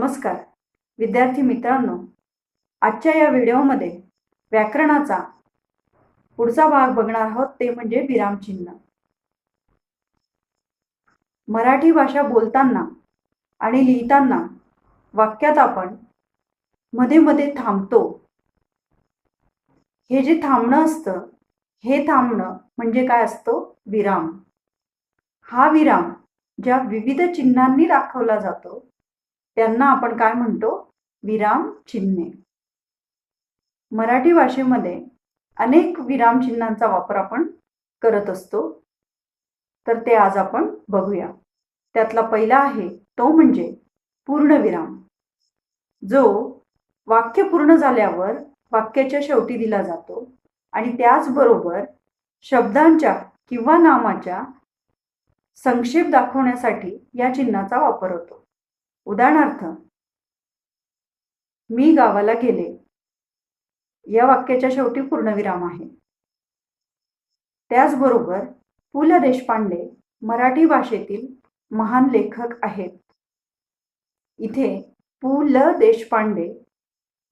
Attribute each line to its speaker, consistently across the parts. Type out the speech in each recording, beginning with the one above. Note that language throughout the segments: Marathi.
Speaker 1: नमस्कार. विद्यार्थी मित्रांनो आजच्या या व्हिडिओमध्ये व्याकरणाचा पुढचा भाग बघणार आहोत ते म्हणजे विरामचिन्ह मराठी भाषा बोलताना आणि लिहिताना वाक्यात आपण मध्ये मध्ये थांबतो. हे जे थांबणं असतं हे थांबणं म्हणजे काय असतो? विराम. हा विराम ज्या विविध चिन्हांनी दाखवला जातो त्यांना आपण काय म्हणतो? विराम चिन्हे. मराठी भाषेमध्ये अनेक विराम चिन्हांचा वापर आपण करत असतो. तर ते आज आपण बघूया. त्यातला पहिला आहे तो म्हणजे पूर्णविराम जो वाक्य पूर्ण झाल्यावर वाक्याच्या शेवटी दिला जातो आणि त्याचबरोबर शब्दांच्या किंवा नामाच्या संक्षेप दाखवण्यासाठी या चिन्हाचा वापर होतो. उदाहरणार्थ मी गावाला गेले. या वाक्याच्या शेवटी पूर्णविराम आहे. त्याचबरोबर पु ल देशपांडे मराठी भाषेतील महान लेखक आहेत. इथे पु ल देशपांडे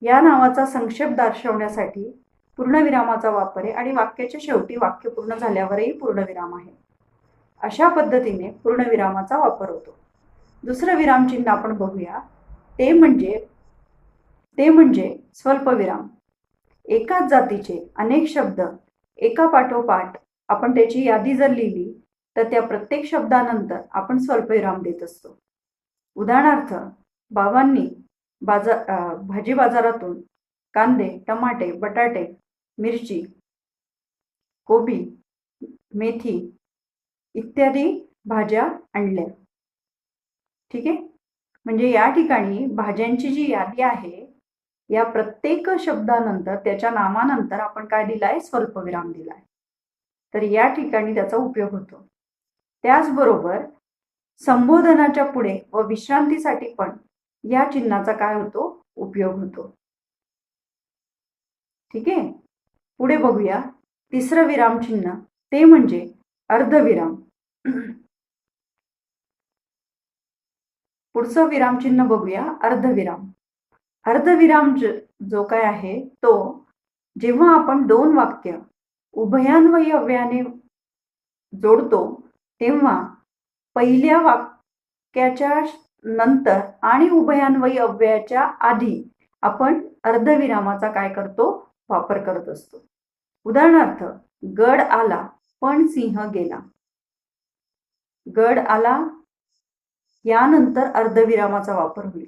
Speaker 1: या नावाचा संक्षेप दर्शवण्यासाठी पूर्णविरामाचा वापर आहे आणि वाक्याच्या शेवटी वाक्य पूर्ण झाल्यावरही पूर्णविराम आहे. अशा पद्धतीने पूर्णविरामाचा वापर होतो. दुसरं विरामचिन्ह आपण बघूया. ते म्हणजे ते म्हणजे स्वल्पविराम एकाच जातीचे अनेक शब्द एका पाठोपाठ आपण त्याची यादी जर लिहिली तर त्या प्रत्येक शब्दानंतर आपण स्वल्पविराम देत असतो. उदाहरणार्थ बाबांनी बाजार भाजी बाजारातून कांदे टमाटे बटाटे मिरची कोबी मेथी इत्यादी भाज्या आणल्या. ठीक आहे? म्हणजे या ठिकाणी भाज्यांची जी यादी आहे या प्रत्येक शब्दानंतर त्याच्या नामानंतर आपण काय दिलाय? स्वल्पविराम दिलाय. तर या ठिकाणी त्याचा उपयोग होतो. त्याचबरोबर संबोधनाच्या पुढे व विश्रांतीसाठी पण या चिन्हाचा काय होतो? उपयोग होतो. ठीक आहे? पुढे बघूया. तिसरं विराम चिन्ह ते म्हणजे अर्धविराम. पुढचं विरामचिन्ह बघूया. अर्धविराम. अर्धविराम जो काय आहे तो जेव्हा आपण दोन वाक्य उभयान्वयी अव्ययाने जोडतो तेव्हा पहिल्या वाक्याच्या नंतर आणि उभयान्वयी अव्ययाच्या आधी आपण अर्धविरामाचा काय करतो? वापर करत असतो. उदाहरणार्थ गड आला पण सिंह गेला. गड आला यानंतर अर्धविरामाचा वापर होईल.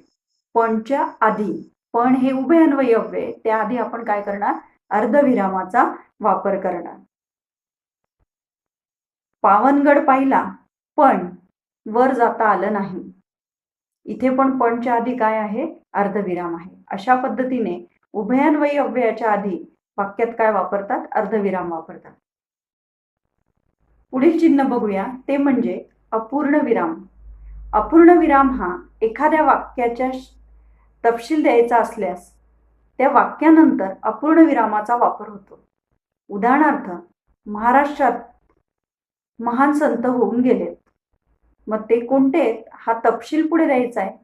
Speaker 1: पणच्या आधी पण हे उभे अन्वय अव्यय त्याआधी आपण काय करणार? अर्धविरामाचा वापर करणार. पावनगड पाहिला पण वर जाता आलं नाही. इथे पण पणच्या आधी काय आहे? अर्धविराम आहे. अशा पद्धतीने उभयान्वयी अव्ययाच्या आधी वाक्यात काय वापरतात? अर्धविराम वापरतात. पुढील चिन्ह बघूया. ते म्हणजे अपूर्ण विराम अपूर्ण विराम हा एखाद्या वाक्याच्या तपशील द्यायचा असल्यास त्या वाक्यानंतर अपूर्ण विरामाचा वापर होतो. उदाहरणार्थ महाराष्ट्रात महान संत होऊन गेलेत मग ते कोणते? हा तपशील पुढे द्यायचा आहे.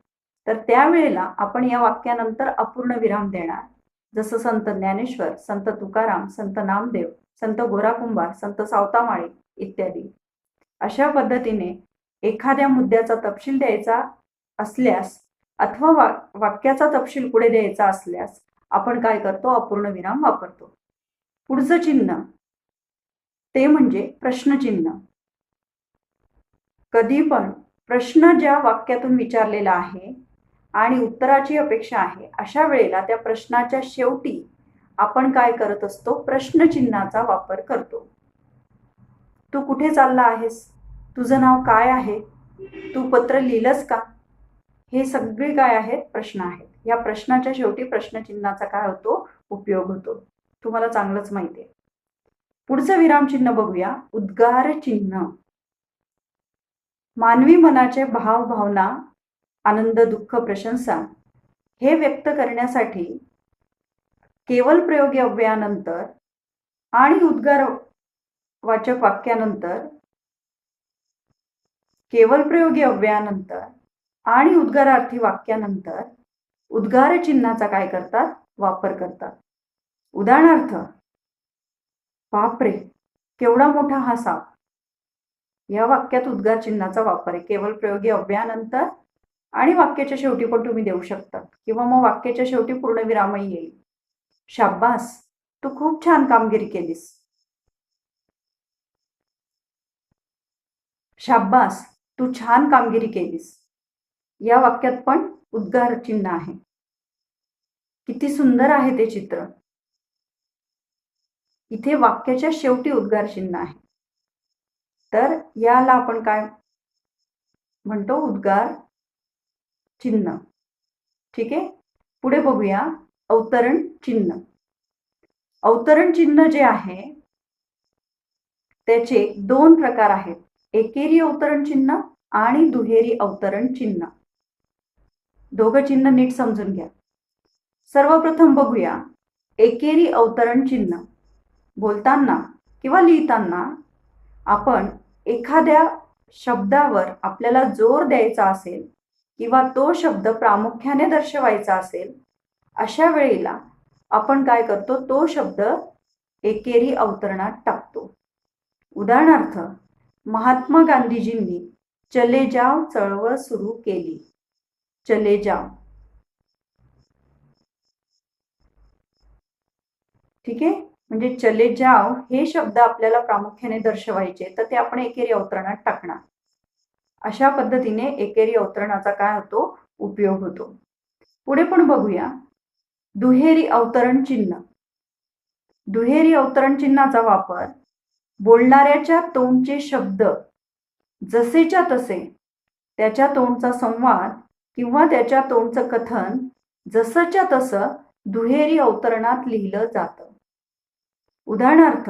Speaker 1: तर त्यावेळेला आपण या वाक्यानंतर अपूर्ण विराम देणार. जसं संत ज्ञानेश्वर संत तुकाराम संत नामदेव संत गोराकुंभार संत सावतामाळी इत्यादी. अशा पद्धतीने एखाद्या मुद्द्याचा तपशील द्यायचा असल्यास अथवा वा वाक्याचा तपशील पुढे द्यायचा असल्यास आपण काय करतो? अपूर्ण विराम वापरतो. पुढचं चिन्ह. ते म्हणजे प्रश्नचिन्ह कधी पण प्रश्न ज्या वाक्यातून विचारलेला आहे आणि उत्तराची अपेक्षा आहे अशा वेळेला त्या प्रश्नाच्या शेवटी आपण काय करत असतो? प्रश्नचिन्हाचा वापर करतो. तू कुठे चालला आहेस? तुझं नाव काय आहे? तू पत्र लिहिलंस का? हे सगळे काय आहेत? प्रश्न आहेत. या प्रश्नाच्या शेवटी प्रश्नचिन्हाचा काय होतो? उपयोग होतो. तुम्हाला चांगलंच माहिती आहे. पुढचं विरामचिन्ह बघूया. उद्गार चिन्ह. मानवी मनाचे भाव भावना आनंद दुःख प्रशंसा हे व्यक्त करण्यासाठी केवल प्रयोगी अव्ययानंतर आणि उद्गार वाचक वाक्यानंतर केवल प्रयोगी अव्ययानंतर आणि उद्गारार्थी वाक्यानंतर उद्गार चिन्हाचा काय करतात? वापर करतात. उदाहरणार्थ बापरे केवढा मोठा हा साप. या वाक्यात उद्गार चिन्हाचा वापर आहे. केवळ प्रयोगी अव्ययानंतर आणि वाक्याच्या शेवटी पण तुम्ही देऊ शकता. किंवा मग वाक्याच्या शेवटी पूर्णविरामही येईल. शाब्बास तू खूप छान कामगिरी केलीस. शाब्बास तू छान कामगिरी केलीस. या वाक्यात पण उद्गार चिन्ह आहे. किती सुंदर आहे ते चित्र. इथे वाक्याच्या शेवटी उद्गार चिन्ह आहे. तर याला आपण काय म्हणतो? उद्गार चिन्ह. ठीक आहे? पुढे बघूया. अवतरण चिन्ह. अवतरण चिन्ह जे आहे त्याचे दोन प्रकार आहेत. एकेरी अवतरण चिन्ह आणि दुहेरी अवतरण चिन्ह. दोघं चिन्ह नीट समजून घ्या. सर्वप्रथम बघूया. एकेरी अवतरण चिन्ह. बोलताना किंवा लिहिताना आपण एखाद्या शब्दावर आपल्याला जोर द्यायचा असेल किंवा तो शब्द प्रामुख्याने दर्शवायचा असेल अशा वेळेला आपण काय करतो? तो शब्द एकेरी अवतरणात टाकतो. उदाहरणार्थ महात्मा गांधीजींनी चले जाव चळवळ सुरू केली. चले जाव ठीक आहे? म्हणजे चले जाव हे शब्द आपल्याला प्रामुख्याने दर्शवायचे तर ते आपण एकेरी अवतरणात टाकणार. अशा पद्धतीने एकेरी अवतरणाचा काय होतो? उपयोग होतो. पुढे पण बघूया. दुहेरी अवतरण चिन्ह. दुहेरी अवतरण चिन्हाचा वापर बोलणाऱ्याच्या तोंडचे शब्द जसेच्या तसे त्याच्या तोंडचा संवाद किंवा त्याच्या तोंडचं कथन जसंच्या तसं दुहेरी अवतरणात लिहिलं जातं. उदाहरणार्थ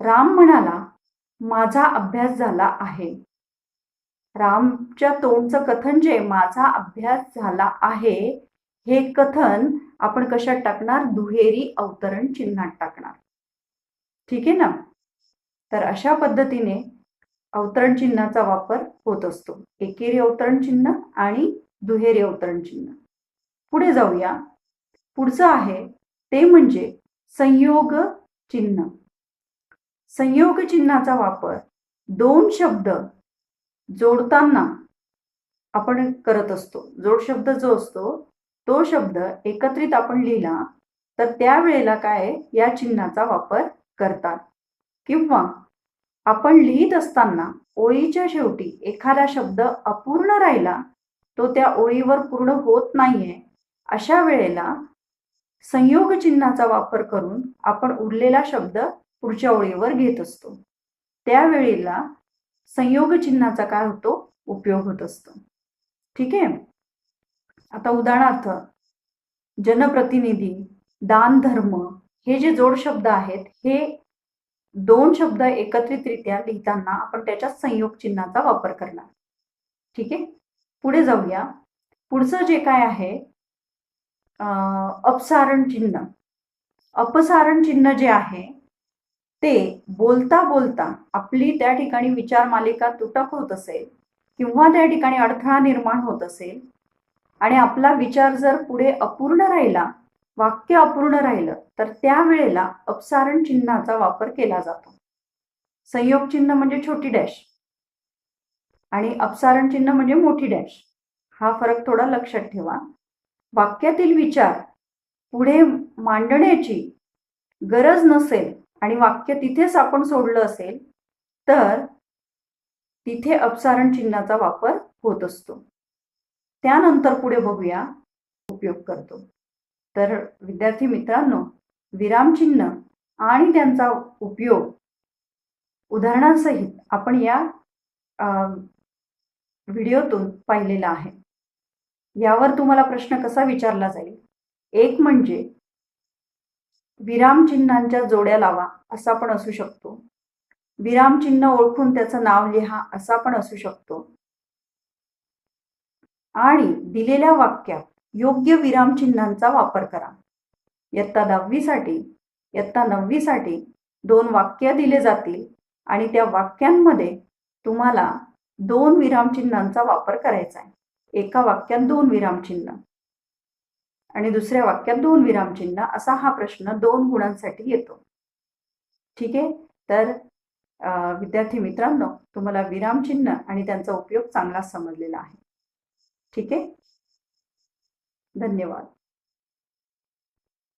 Speaker 1: राम म्हणाला माझा अभ्यास झाला आहे. रामच्या तोंडचं कथन जे माझा अभ्यास झाला आहे हे कथन आपण कशात टाकणार? दुहेरी अवतरण चिन्हात टाकणार. ठीक आहे ना? तर अशा पद्धतीने अवतरण चिन्हाचा वापर होत असतो. एकेरी अवतरण चिन्ह आणि दुहेरी अवतरण चिन्ह. पुढे जाऊया. पुढचं आहे ते म्हणजे संयोग चिन्ह. संयोग चिन्हाचा वापर दोन शब्द जोडताना आपण करत असतो. जोड शब्द जो असतो तो शब्द एकत्रित आपण लिहिला तर त्यावेळेला काय या चिन्हाचा वापर करतात. किंवा आपण लिहित असताना ओळीच्या शेवटी एखादा शब्द अपूर्ण राहिला तो त्या ओळीवर पूर्ण होत नाहीये अशा वेळेला संयोग चिन्हाचा वापर करून आपण उरलेला शब्द पुढच्या ओळीवर घेत असतो. त्यावेळेला संयोग चिन्हाचा काय होतो? उपयोग होत असतो. ठीक? आहे आता उदाहरणार्थ जनप्रतिनिधी दान धर्म हे जे जोड शब्द आहेत हे दोन शब्द एकत्रितरित्या लिहिताना आपण त्याच्यात संयोग चिन्हाचा वापर करणार. ठीक आहे? पुढे जाऊया. पुढचं जे काय आहे अपसारण चिन्ह. अपसारण चिन्ह जे आहे ते बोलता बोलता आपली त्या ठिकाणी विचार मालिका तुटक होत असेल किंवा त्या ठिकाणी अडथळा निर्माण होत असेल आणि आपला विचार जर पुढे अपूर्ण राहिला वाक्य अपूर्ण राहिलं तर त्यावेळेला अपसारण चिन्हाचा वापर केला जातो. संयोग चिन्ह म्हणजे छोटी डॅश. आणि अपसारण चिन्ह म्हणजे मोठी डॅश. हा फरक थोडा लक्षात ठेवा. वाक्यातील विचार पुढे मांडण्याची गरज नसेल आणि वाक्य तिथेच आपण सोडलं असेल तर तिथे अपसारण चिन्हाचा वापर होत असतो. त्यानंतर पुढे बघूया उपयोग करतो. तर विद्यार्थी मित्रांनो विरामचिन्ह आणि त्यांचा उपयोग उदाहरणासहित आपण या व्हिडिओतून पाहिलेला आहे. यावर तुम्हाला प्रश्न कसा विचारला जाईल? एक म्हणजे विरामचिन्हांच्या जोड्या लावा असा पण असू शकतो. विरामचिन्ह ओळखून त्याचं नाव लिहा असा पण असू शकतो. आणि दिलेल्या वाक्यात योग्य विरामचिन्हांचा वापर करा. इयत्ता दहावीसाठी इयत्ता नववीसाठी दोन वाक्य दिले जातील आणि त्या वाक्यांमध्ये तुम्हाला दोन विरामचिन्हांचा वापर करायचा आहे. एका वाक्यात दोन विरामचिन्ह आणि दुसऱ्या वाक्यात दोन विरामचिन्ह असा हा प्रश्न दोन गुणांसाठी येतो. ठीक आहे? तर विद्यार्थी मित्रांनो तुम्हाला विरामचिन्ह आणि त्यांचा उपयोग चांगला समजलेला आहे. ठीक आहे? धन्यवाद.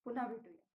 Speaker 1: पुन्हा भेटूया.